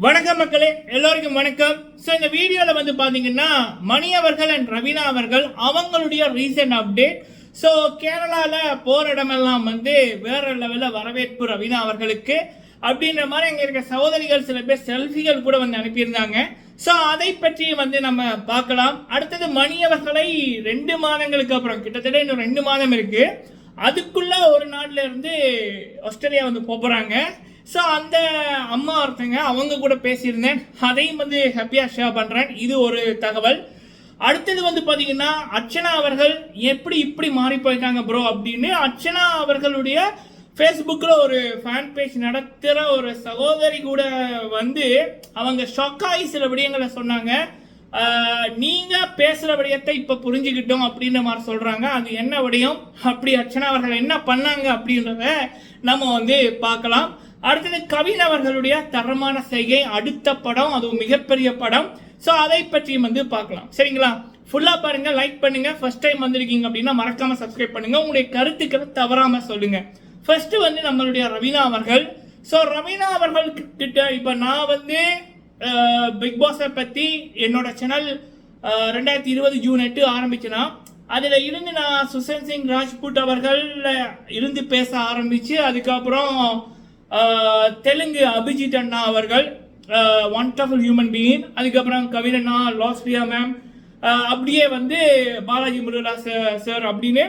வணக்கம் மக்களே எல்லோருக்கும் வணக்கம். ஸோ இந்த வீடியோவில் வந்து பார்த்தீங்கன்னா மணி அவர்கள் அண்ட் ரவீனா அவர்கள் அவங்களுடைய ரீசன்ட் அப்டேட் ஸோ கேரளாவில் போகிற இடமெல்லாம் வந்து வேற லெவலில் வரவேற்பு ரவீனா அவர்களுக்கு. அப்படின்ற மாதிரி அங்கே இருக்க சகோதரிகள் சில பேர் செல்ஃபிகள் கூட வந்து அனுப்பியிருந்தாங்க. ஸோ அதை பற்றி வந்து நம்ம பார்க்கலாம். அடுத்தது மணியவர்களை ரெண்டு மாதங்களுக்கு அப்புறம் கிட்டத்தட்ட இன்னும் ரெண்டு மாதம் இருக்குது அதுக்குள்ளே ஒரு நாட்டில் இருந்து ஆஸ்திரேலியா வந்து போகிறாங்க ஸோ அந்த அம்மா ஒருத்தங்க அவங்க கூட பேசியிருந்தேன். அதையும் வந்து ஹாப்பியாக ஷேர் பண்ணுறேன் இது ஒரு தகவல். அடுத்தது வந்து பார்த்தீங்கன்னா அர்ச்சனா அவர்கள் எப்படி இப்படி மாறி போயிருக்காங்க ப்ரோ அப்படின்னு அர்ச்சனா அவர்களுடைய ஃபேஸ்புக்கில் ஒரு ஃபேன் பேஜ் நடத்துகிற ஒரு சகோதரி கூட வந்து அவங்க ஷொக்காகி சில விடயங்களை சொன்னாங்க. நீங்கள் பேசுகிற விடயத்தை இப்போ புரிஞ்சுக்கிட்டோம் அப்படின்ற மாதிரி சொல்கிறாங்க அது என்ன விடயம்? அப்படி அர்ச்சனா அவர்கள் என்ன பண்ணாங்க அப்படின்றத நம்ம வந்து பார்க்கலாம். அடுத்தது கவின் அவர்களுடைய தரமான செய்கை அடுத்த படம் அதுவும் மிகப்பெரிய படம். ஸோ அதை பற்றியும் வந்து பார்க்கலாம். சரிங்களா? ஃபுல்லாக பாருங்க லைக் பண்ணுங்க. ஃபர்ஸ்ட் டைம் வந்திருக்கீங்க அப்படின்னா மறக்காம சப்ஸ்கிரைப் பண்ணுங்க. உங்களுடைய கருத்துக்களை தவறாமல் சொல்லுங்க. ஃபர்ஸ்ட் வந்து நம்மளுடைய ரவீனா அவர்கள். ஸோ ரவீனா அவர்கள் கிட்ட இப்போ நான் வந்து பிக் பாஸை பற்றி என்னோட சேனல் ரெண்டாயிரத்தி இருபது ஜூன் எட்டு ஆரம்பிச்சேன்னா அதில் இருந்து நான் சுஷாந்த் சிங் ராஜ்புட் அவர்கள் இருந்து பேச ஆரம்பித்து அதுக்கப்புறம் தெலுங்கு அபிஜித் அண்ணா அவர்கள் ஒன்டர்ஃபுல் ஹியூமன் பீயிங் அதுக்கப்புறம் கவிதண்ணா அண்ணா லாஸ்பியா மேம் அப்படியே வந்து பாலாஜி முருகலா சார் அப்படின்னு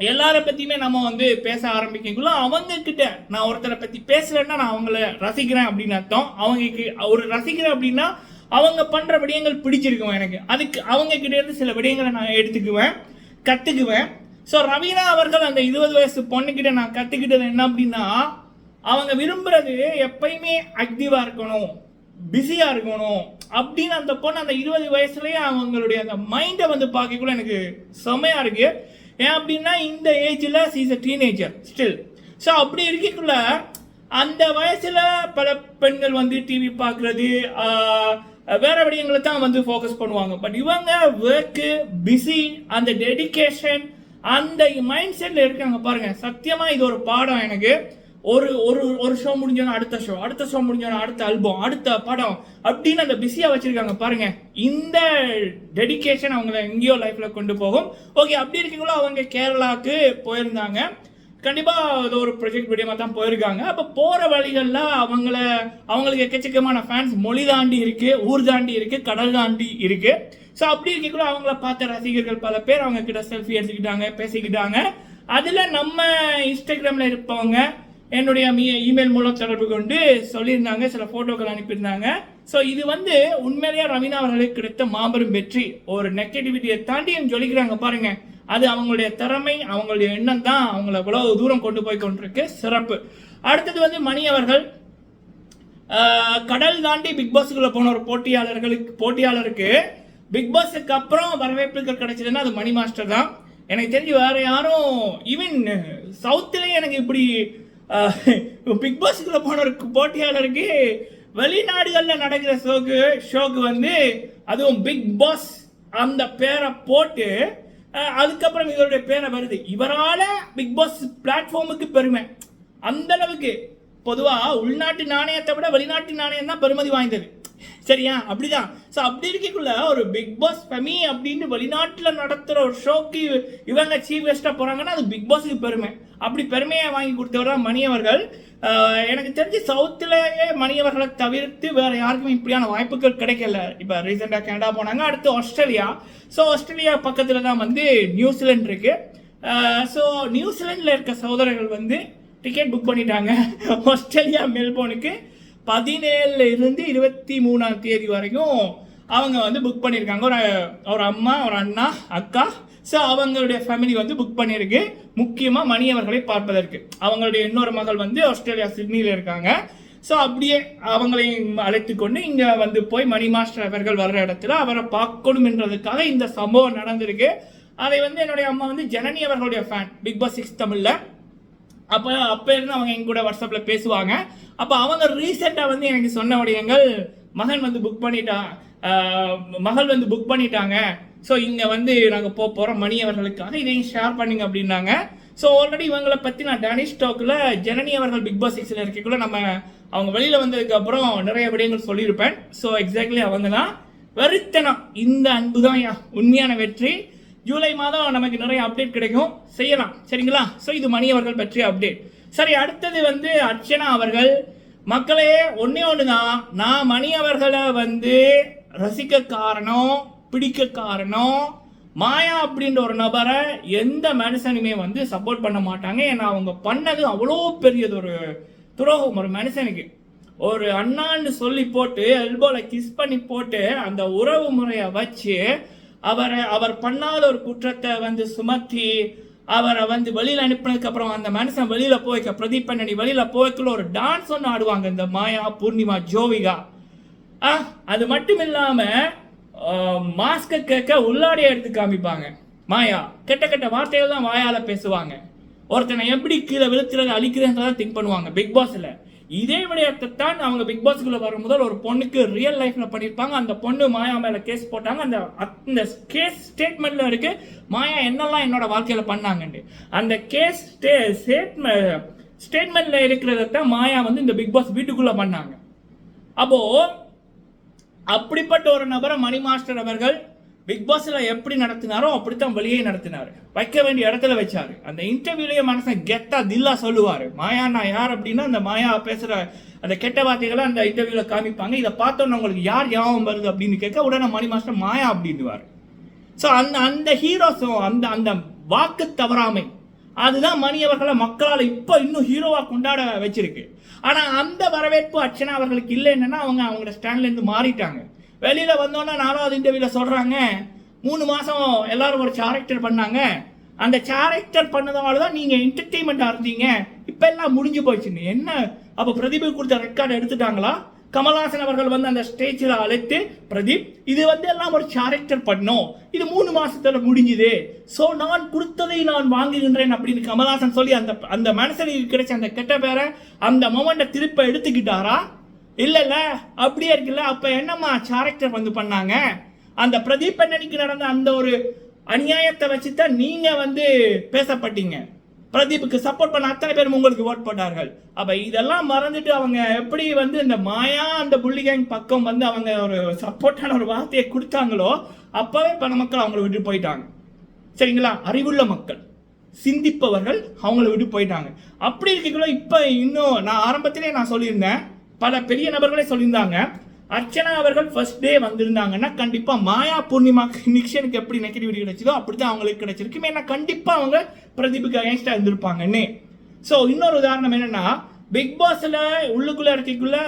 எல்லாரை பற்றியுமே நம்ம வந்து பேச ஆரம்பிக்கக்குள்ள அவங்கக்கிட்ட நான் ஒருத்தரை பற்றி பேசலன்னா நான் அவங்கள ரசிக்கிறேன் அப்படின்னு அர்த்தம். அவங்க ஒரு ரசிக்கிறேன் அப்படின்னா அவங்க பண்ணுற விடயங்கள் பிடிச்சிருக்கும் எனக்கு. அதுக்கு அவங்க இருந்து சில விடயங்களை நான் எடுத்துக்குவேன் கற்றுக்குவேன் ஸோ ரவீனா அவர்கள் அந்த இருபது வயசு பொண்ணுக்கிட்ட நான் கற்றுக்கிட்டது என்ன அப்படின்னா அவங்க விரும்புறது எப்பயுமே ஆக்டிவாக இருக்கணும் பிஸியாக இருக்கணும் அப்படின்னு அந்த பொண்ணு அந்த இருபது வயசுலேயே அவங்களுடைய அந்த மைண்டை வந்து பார்க்கக்குள்ள எனக்கு செம்மையாக இருக்குது ஏன் அப்படின்னா இந்த ஏஜில் she's a teenager still so அப்படி இருக்கக்குள்ள அந்த வயசில் பல பெண்கள் வந்து டிவி பார்க்குறது வேற விடயங்களை தான் வந்து ஃபோக்கஸ் பண்ணுவாங்க. பட் இவங்க ஒர்க்கு பிஸி அந்த டெடிகேஷன் அந்த மைண்ட் செட்டில் இருக்காங்க பாருங்கள் சத்தியமாக இது ஒரு பாடம் எனக்கு. ஒரு ஒரு ஒரு ஷோ முடிஞ்சோன்னா அடுத்த ஷோ அடுத்த ஷோ முடிஞ்சோன்னா அடுத்த ஆல்பம் அடுத்த படம் அப்படின்னு அந்த பிஸியாக வச்சிருக்காங்க. பாருங்க இந்த டெடிகேஷன் அவங்கள எங்கேயோ லைஃப்ல கொண்டு போகும். ஓகே அப்படி இருக்கீங்களோ அவங்க கேரளாவுக்கு போயிருந்தாங்க. கண்டிப்பாக அது ஒரு ப்ரொஜெக்ட் விடயமா தான் போயிருக்காங்க. அப்போ போகிற வழிகளில் அவங்கள அவங்களுக்கு எக்கச்சக்கமான ஃபேன்ஸ் மொழி தாண்டி இருக்கு ஊர் தாண்டி இருக்கு கடல் தாண்டி இருக்கு. ஸோ அப்படி இருக்கக்குள்ள அவங்கள பார்த்த ரசிகர்கள் பல பேர் அவங்க கிட்ட செல்ஃபி எடுத்துக்கிட்டாங்க பேசிக்கிட்டாங்க. அதில் நம்ம இன்ஸ்டாகிராமில் இருப்பவங்க என்னுடைய இமெயில் மூலம் தொடர்பு கொண்டு சொல்லியிருந்தாங்க சில ஃபோட்டோக்கள் அனுப்பியிருந்தாங்க. ஸோ இது வந்து உண்மையிலேயே ரவீனா அவர்களுக்கு கிடைத்த மாபெரும் வெற்றி. ஒரு நெகட்டிவிட்டியை தாண்டியும் ஜொலிக்கிறாங்க பாருங்க. அது அவங்களுடைய திறமை அவங்களுடைய எண்ணம் தான் அவங்கள இவ்வளவு தூரம் கொண்டு போய் கொண்டிருக்கு. சிறப்பு. அடுத்தது வந்து மணி அவர்கள். கடல் தாண்டி பிக் பாஸுக்குள்ள போன ஒரு போட்டியாளர்களுக்கு போட்டியாளருக்கு பிக் பாஸுக்கு அப்புறம் வரவேற்புகள் கிடைச்சதுன்னா அது மணி மாஸ்டர் தான். எனக்கு தெரிஞ்சு வேற யாரும் ஈவன் சவுத்துலேயே எனக்கு இப்படி பிக் பாஸ்க்குள்ளே போன ஒரு போட்டியாளருக்கு வெளிநாடுகளில் நடக்கிற ஷோக்கு ஷோக்கு வந்து அதுவும் பிக் பாஸ் அந்த பேரை போட்டு அதுக்கப்புறம் இவருடைய பேரை வருது. இவரால் பிக் பாஸ் பிளாட்ஃபார்முக்கு பெருமை. அந்த அளவுக்கு. பொதுவாக உள்நாட்டு நாணயத்தை விட வெளிநாட்டு நாணயம் தான் பெருமதி வாய்ந்தது. சரியா? அப்படிதான். ஸோ அப்படி இருக்கக்குள்ள ஒரு பிக் பாஸ் ஃபெமி அப்படின்னு வெளிநாட்டில் நடத்துகிற ஒரு ஷோக்கு இவங்க சீஃப் கெஸ்ட்டாக போகிறாங்கன்னா அது பிக் பாஸுக்கு பெருமை. அப்படி பெருமையை வாங்கி கொடுத்தவர் தான் மணியவர்கள் எனக்கு தெரிஞ்சு சவுத்துலேயே மணியவர்களை தவிர்த்து வேறு யாருக்குமே இப்படியான வாய்ப்புகள் கிடைக்கல. இப்போ ரீசெண்டாக கனடா போனாங்க அடுத்து ஆஸ்திரேலியா ஸோ ஆஸ்திரேலியா பக்கத்தில் தான் வந்து நியூசிலாண்ட் இருக்குது ஸோ நியூசிலாண்டில் இருக்க சகோதரர்கள் வந்து டிக்கெட் புக் பண்ணிட்டாங்க. ஆஸ்திரேலியா மெல்போனுக்கு பதினேழுல இருந்து இருபத்தி மூணாம் தேதி வரைக்கும் அவங்க வந்து புக் பண்ணியிருக்காங்க. ஒரு ஒரு அம்மா ஒரு அண்ணா அக்கா. ஸோ அவங்களுடைய ஃபேமிலி வந்து புக் பண்ணியிருக்கு. முக்கியமாக மணி அவர்களை பார்ப்பதற்கு. அவங்களுடைய இன்னொரு மகள் வந்து ஆஸ்திரேலியா சிட்னியில் இருக்காங்க. ஸோ அப்படியே அவங்களையும் அழைத்து கொண்டு இங்கே வந்து போய் மணி மாஸ்டர் அவர்கள் வர்ற இடத்துல அவரை பார்க்கணும் என்றதுக்காக இந்த சம்பவம் நடந்திருக்கு. அதை வந்து என்னுடைய அம்மா வந்து ஜனனி அவர்களுடைய ஃபேன் பிக் பாஸ் சிக்ஸ் தமிழில். அப்போ அப்போ இருந்து அவங்க எங்க கூட வாட்ஸ்அப்பில் பேசுவாங்க. அப்போ அவங்க ரீசெண்டாக வந்து எனக்கு சொன்ன விடயங்கள் மகன் வந்து புக் பண்ணிட்டான் மகள் வந்து புக் பண்ணிட்டாங்க. ஸோ இங்கே வந்து நாங்கள் போக போகிறோம் மணி அவர்களுக்காக இதையும் ஷேர் பண்ணுங்க அப்படின்னாங்க. ஸோ ஆல்ரெடி இவங்களை பற்றி நான் டேனிஷ் டாக்கில் ஜனனி அவர்கள் பிக் பாஸ் சிக்ஸில் இருக்கக்குள்ள நம்ம அவங்க வெளியில் வந்ததுக்கப்புறம் நிறைய விடயங்கள் சொல்லியிருப்பேன். ஸோ எக்ஸாக்ட்லி அவங்க தான் வெறித்தனம் இந்த அன்பு தான் உண்மையான வெற்றி. ஜூலை மாதம் நமக்கு நிறைய அப்டேட் கிடைக்கும். செய்யலாம். சரிங்களா? ஸோ இது மணி அவர்கள் பற்றிய அப்டேட் சரி அடுத்தது வந்து அர்ச்சனா அவர்கள். மக்களே ஒன்றே ஒன்று தான் நான் மணி அவர்களை வந்து ரசிக்க காரணம் பிடிக்க காரணம் மாயா அப்படின்ற ஒரு நபரை எந்த மனுஷனுமே வந்து சப்போர்ட் பண்ண மாட்டாங்க. ஏன்னா அவங்க பண்ணது அவ்வளோ பெரியது ஒரு துரோகம் ஒரு மனுஷனுக்கு. ஒரு அண்ணான்னு சொல்லி போட்டு எல்போல கிஸ் பண்ணி போட்டு அந்த உறவு முறையை வச்சு அவரை அவர் பண்ணாத ஒரு குற்றத்தை வந்து சுமத்தி அவரை வந்து வெளியில் அனுப்பினதுக்கு அப்புறம் அந்த மனுஷன் வெளியில் போய்க்க பிரதீப் பண்ணி வெளியில் போய்க்குள்ள ஒரு டான்ஸ் ஒன்று ஆடுவாங்க. இந்த மாயா பூர்ணிமா ஜோவிகா. ஆ அது மட்டும் இல்லாமல் மாஸ்க்கை கேட்க உள்ளாடிய எடுத்து காமிப்பாங்க. மாயா கெட்ட கெட்ட வார்த்தைகள் தான் வாயால் பேசுவாங்க. ஒருத்தனை எப்படி கீழே விழுத்துறது அழிக்கிறதுன்றதை திங்க் பண்ணுவாங்க பிக் பாஸில் இதே விடயத்தை தான் அவங்க பிக் பாஸ்க்குள்ளே வரும் முதல் ஒரு பொண்ணுக்கு ரியல் லைஃப்பில் பண்ணியிருப்பாங்க. அந்த பொண்ணு மாயா மேலே கேஸ் போட்டாங்க. அந்த அந்த கேஸ் ஸ்டேட்மெண்ட்டில் இருக்கு மாயா என்னெல்லாம் என்னோட வாழ்க்கையில் பண்ணாங்கன்ட்டு. அந்த கேஸ் ஸ்டேட்மெண்ட்ல இருக்கிறதான் மாயா வந்து இந்த பிக் பாஸ் வீட்டுக்குள்ளே பண்ணாங்க. அப்போது அப்படிப்பட்ட ஒரு நபரை மணி மாஸ்டர் அவர்கள் பிக் பாஸ்ல எப்படி நடத்தினாரோ அப்படித்தான் வெளியே நடத்தினார். வைக்க வேண்டிய இடத்துல வச்சாரு. அந்த இன்டர்வியூலயே மனசன் கெத்தா தில்லா சொல்லுவாரு. மாயா நான் யார் அப்படின்னா அந்த மாயா பேசுற அந்த கெட்ட வார்த்தைகளை அந்த இன்டர்வியூல காமிப்பாங்க. இதை பார்த்தோன்னு உங்களுக்கு யார் ஞாபகம் வருது அப்படின்னு கேட்க உடனே மணி மாஸ்டர் மாயா அப்படின்னுவார். ஸோ அந்த அந்த ஹீரோஸும் அந்த அந்த வாக்கு தவறாமை. அதுதான் மணி அவர்களை மக்களால் இப்போ இன்னும் ஹீரோவாக கொண்டாட வச்சிருக்கு. ஆனால் அந்த வரவேற்பு அர்ச்சனா அவர்களுக்கு இல்லை என்னன்னா அவங்க அவங்களோட ஸ்டாண்ட்லேருந்து மாறிட்டாங்க. வெளியில் வந்தோன்னா நாலாவது இன்டர்வியூவில் சொல்கிறாங்க மூணு மாதம் எல்லாரும் ஒரு கேரக்டர் பண்ணாங்க. அந்த கேரக்டர் பண்ணதால தான் நீங்கள் என்டர்டெயின்மெண்ட்டாக இருந்தீங்க. இப்போ எல்லாம் முடிஞ்சு போச்சுன்னு என்ன? அப்போ பிரதீப் கொடுத்த ரெக்கார்டு எடுத்துட்டாங்களா? கமல்ஹாசன் அவர்கள் வந்து அந்த ஸ்டேஜில் அழைத்து பிரதீப் இது வந்து எல்லாம் ஒரு கேரக்டர் பண்ணோம் இது மூணு மாசத்துல முடிஞ்சுது. ஸோ நான் கொடுத்ததை நான் வாங்குகின்றேன் அப்படின்னு கமல்ஹாசன் சொல்லி அந்த அந்த மனசனுக்கு கிடைச்ச அந்த கெட்ட பேரை அந்த மொமெண்ட்டை திருப்ப எடுத்துக்கிட்டாரா? இல்லைல்ல அப்படியே இருக்குல்ல. அப்போ என்னம்மா கேரக்டர் வந்து பண்ணாங்க? அந்த பிரதீப் அண்ணனுக்கு நடந்த அந்த ஒரு அநியாயத்தை வச்சு தான் நீங்கள் வந்து பேசப்பட்டீங்க. பிரதீப்புக்கு சப்போர்ட் பண்ண அத்தனை பேரும் உங்களுக்கு ஓட் போட்டார்கள். அப்ப இதெல்லாம் மறந்துட்டு அவங்க எப்படி வந்து இந்த மாயா அந்த புள்ளி கேங் பக்கம் வந்து அவங்க ஒரு சப்போர்ட்டான ஒரு வார்த்தையை கொடுத்தாங்களோ அப்பவே பல மக்கள் அவங்கள விட்டு போயிட்டாங்க. சரிங்களா? அறிவுள்ள மக்கள். சிந்திப்பவர்கள் அவங்கள விட்டு போயிட்டாங்க. அப்படி இருக்கக்குள்ள இப்ப இன்னும் நான் ஆரம்பத்திலே நான் சொல்லியிருந்தேன். பல பெரிய நபர்களே சொல்லியிருந்தாங்க. அர்ச்சனா அவர்கள் ஃபர்ஸ்ட் டே வந்திருந்தாங்கன்னா கண்டிப்பாக மாயா பூர்ணிமா நிக்ஷனுக்கு எப்படி நெகட்டிவிட்டி கிடைச்சதோ அப்படிதான் அவங்களுக்கு கிடைச்சிருக்கு ஏன்னா கண்டிப்பாக அவங்க பிரதீபுக்கு அகேன்ஸ்டாக இருந்திருப்பாங்கன்னு. ஸோ இன்னொரு உதாரணம் என்னென்னா பிக் பாஸில் உள்ளுக்குள்ளே இருக்கக்குள்ள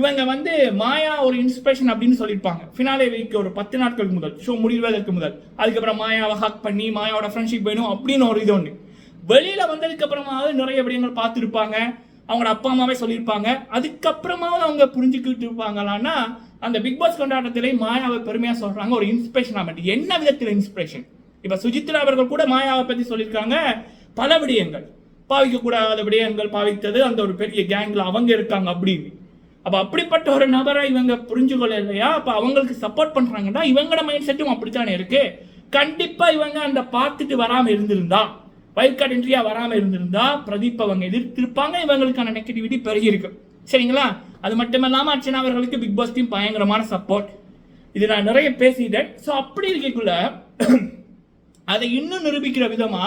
இவங்க வந்து மாயா ஒரு இன்ஸ்பிரேஷன் அப்படின்னு சொல்லியிருப்பாங்க. ஃபினாலே வீக் ஒரு பத்து நாட்களுக்கு முதல். ஷோ முடிவதற்கு முதல். அதுக்கப்புறம் மாயாவை ஹாக் பண்ணி மாயாவோட ஃப்ரெண்ட்ஷிப் வேணும் அப்படின்னு ஒரு இது ஒன்று வெளியில் வந்ததுக்கு அப்புறமாவது நிறைய விடயங்கள் பார்த்துருப்பாங்க. அவங்களோட அப்பா அம்மாவே சொல்லியிருப்பாங்க. அதுக்கப்புறமாவது அவங்க புரிஞ்சுக்கிட்டு இருப்பாங்களான்னா அந்த பிக் பாஸ் கொண்டாட்டத்திலே மாயாவை பெருமையாக சொல்கிறாங்க ஒரு இன்ஸ்பிரேஷன் ஆமெண்ட் என்ன விதத்தில் இன்ஸ்பிரேஷன் இப்போ சுஜித்ரா அவர்கள் கூட மாயாவை பற்றி சொல்லியிருக்காங்க. பல விடயங்கள். பாவிக்கக்கூடாத விடயங்கள் பாவித்தது அந்த ஒரு பெரிய கேங்கில் அவங்க இருக்காங்க அப்படின்னு. அப்போ அப்படிப்பட்ட ஒரு நபரை இவங்க புரிஞ்சுக்கொள்ள இல்லையா அப்போ அவங்களுக்கு சப்போர்ட் பண்ணுறாங்கன்னா இவங்களோட மைண்ட் செட்டும் அப்படித்தானே இருக்கு. கண்டிப்பாக இவங்க அந்த பார்த்துட்டு வராமல் இருந்திருந்தா வைல்ட் கார்டு என்ட்ரியா வராம இருந்திருந்தா பிரதீப் அவங்க எதிர்த்திருப்பாங்க இவங்களுக்கான நெகட்டிவிட்டி பெருகி இருக்கு. சரிங்களா? அது மட்டும் இல்லாம அர்ச்சனா அவர்களுக்கு பிக் பாஸ் டீம் பயங்கரமான சப்போர்ட் இது நான் நிறைய பேசிட்டேன். ஸோ அப்படி இருக்கக்குள்ள அதை இன்னும் நிரூபிக்கிற விதமா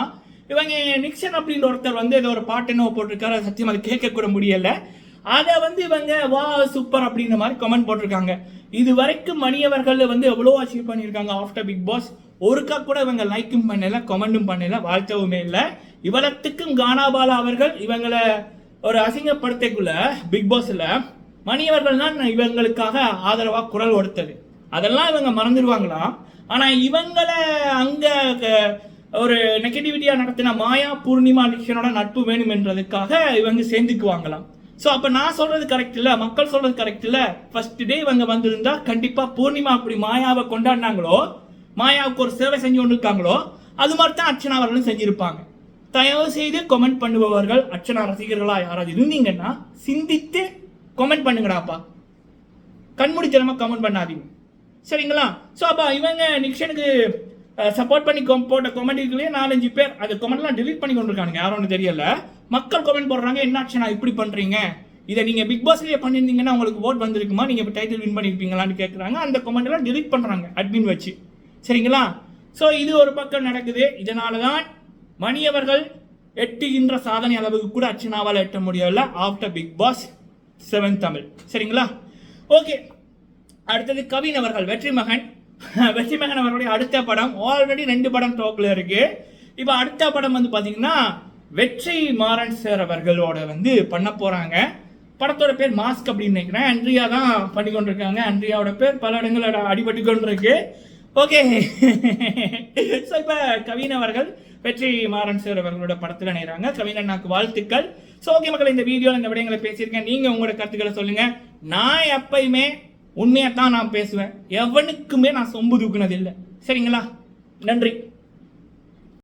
இவங்க நிக்சன் அப்படின்ற ஒருத்தர் வந்து ஏதோ ஒரு பாட்டு என்ன போட்டிருக்காரு சத்தியம் அது கேட்கக்கூட முடியல. அதை வந்து இவங்க வா சூப்பர் அப்படின்ற மாதிரி கமெண்ட் போட்டிருக்காங்க. இது வரைக்கும் மணியவர்கள் வந்து எவ்வளோ அச்சீவ் பண்ணியிருக்காங்க ஆஃப்டர் பிக் பாஸ் ஒருக்கா கூட இவங்க லைக்கும் பண்ணல கமெண்டும் பண்ணல வாழ்த்தவுமே இல்லை. இவ்வளத்துக்கும் கானாபாலா அவர்கள் இவங்களை ஒரு அசிங்கப்படுத்தக்குள்ள பிக் பாஸ்ல மணியவர்கள் தான் இவங்களுக்காக ஆதரவாக குரல் கொடுத்தது. அதெல்லாம் இவங்க மறந்துடுவாங்களாம் ஆனால் இவங்களை அங்கே ஒரு நெகட்டிவிட்டியாக நடத்தின மாயா பூர்ணிமா நிஷனோட நட்பு வேணும் என்றதுக்காக இவங்க சேர்ந்துக்குவாங்களாம் ஸோ அப்போ நான் சொல்கிறது கரெக்ட் இல்லை? மக்கள் சொல்கிறது கரெக்ட் இல்லை? ஃபர்ஸ்ட் டே இவங்க வந்திருந்தா கண்டிப்பாக பூர்ணிமா அப்படி மாயாவை கொண்டாடினாங்களோ மாயாவுக்கு ஒரு சேவை செஞ்சு கொண்டு இருக்காங்களோ அது மாதிரி தான் அர்ச்சனா அவர்களும் செஞ்சிருப்பாங்க. தயவு செய்து கமெண்ட் பண்ணுபவர்கள் அர்ச்சனா ரசிகர்களா யாராவது இருந்தீங்கன்னா சிந்தித்து கமெண்ட் பண்ணுங்கடாப்பா. கண்முடித்தனமாக கமெண்ட் பண்ணாதீங்க. சரிங்களா? ஸோ அப்போ இவங்க நிக்ஷனுக்கு சப்போர்ட் பண்ணி கொ போட்ட கமெண்ட்களே நாலஞ்சு பேர் அந்த கமெண்ட்லாம் டிலீட் பண்ணி கொண்டிருக்கானுங்க. யாரும் ஒன்றும் தெரியல. மக்கள் கமெண்ட் போடுறாங்க என்ன ஆச்சுனா இப்படி பண்ணுறீங்க இதை நீங்கள் பிக் பாஸ்லேயே பண்ணியிருந்தீங்கன்னா உங்களுக்கு ஓட் வந்திருக்குமா? நீங்கள் இப்போ டைட்டில் வின் பண்ணியிருப்பீங்களான்னு கேட்குறாங்க அந்த comment டிலீட் பண்ணுறாங்க அட்மின் வச்சு. சரிங்களா? ஸோ இது ஒரு பக்கம் நடக்குது. இதனால தான் மணியவர்கள் எட்டுகின்ற சாதனை அளவுக்கு கூட அர்ச்சனாவால் எட்ட முடியவில்லை. After Bigg Boss seven Tamil சரிங்களா? ஓகே அடுத்தது கவின் அவர்கள் வெற்றி மகன் வெற்றி மகன் அவர்களுடைய அடுத்த படம். ஆல்ரெடி ரெண்டு படம் டோக்கில் இருக்கு. இப்போ அடுத்த படம் வந்து பார்த்தீங்கன்னா வெற்றி மாறன் சார் அவர்களோட வந்து பண்ண போகிறாங்க படத்தோட பேர் மாஸ்க் அப்படின்னு நினைக்கிறேன். அன்றியா தான் பண்ணி கொண்டிருக்காங்க அண்ட்ரியாவோட பேர் பல இடங்கள் அடிபட்டு கொண்டிருக்கு. ஓகே. ஸோ இப்போ கவின் அவர்கள் வெற்றி மாறன் சார் அவர்களோட படத்தில் நேராங்க கவின் அண்ணாக்கு வாழ்த்துக்கள். ஸோ ஓகே மக்கள் இந்த வீடியோவில் இந்த விடயங்களை பேசியிருக்கேன். நீங்கள் உங்களோட கருத்துக்களை சொல்லுங்கள் நான் எப்பயுமே உண்மையாக தான் நான் பேசுவேன். எவனுக்குமே நான் சொம்பு தூக்குனது இல்லை சரிங்களா? நன்றி.